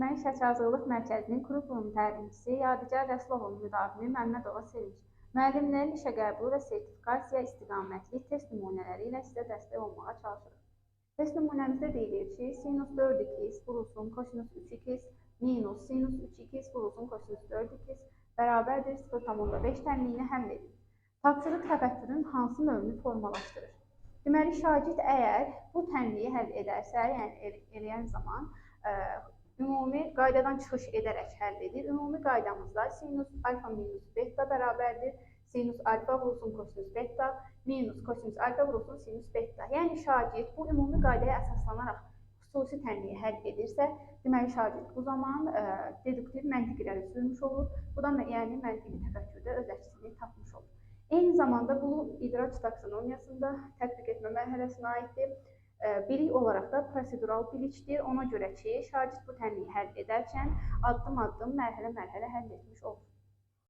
Mən Şəki Hazırlıq Mərkəzinin kurikulum təlimçisi Yadigar Rəsulovun müdavimi Məmmədova Sevinc. Müəllimlərin işə qəbulu və sertifikasiya istiqamətli test nümunələri ilə sizə dəstək olmağa çalışırıq. Test nümunəmizdə deyilir ki, sinus 4x vurulsun kosinus 3x minus sinus 3x vurulsun kosinus 4x bərabərdir 0,5 tənliyini həll edin. Tapşırıq təfəkkürün hansı növünü formalaşdırır? Deməli, şagird əgər bu tənliyi həll edərsə, yəni el- eləyən zaman ə, ümumi qaydadan çıxış edərək həll edir. Ümumi qaydamızda sinus alfa minus beta bərabərdir. Sinus alfa vurulsun kosinus beta minus kosinus alfa vurulsun sinus beta. Yəni şagird bu ümumi qaydaya əsaslanaraq xüsusi tənliyi həll edirsə, deməli şagird bu zaman ə, deduktiv məntiq irəli sürmüş olur. Bu da yəni məntiqi təfəkkürdə öz əksini tapmış olur. Eyni zamanda bu idraç taksonomiyasında tətbiq etmə mərhələsinə aiddir. Bilik olaraq da prosedural bilikdir. Ona görə ki, şagird bu tənliyi həll edərkən addım-addım, mərhələ-mərhələ həll etmiş olur.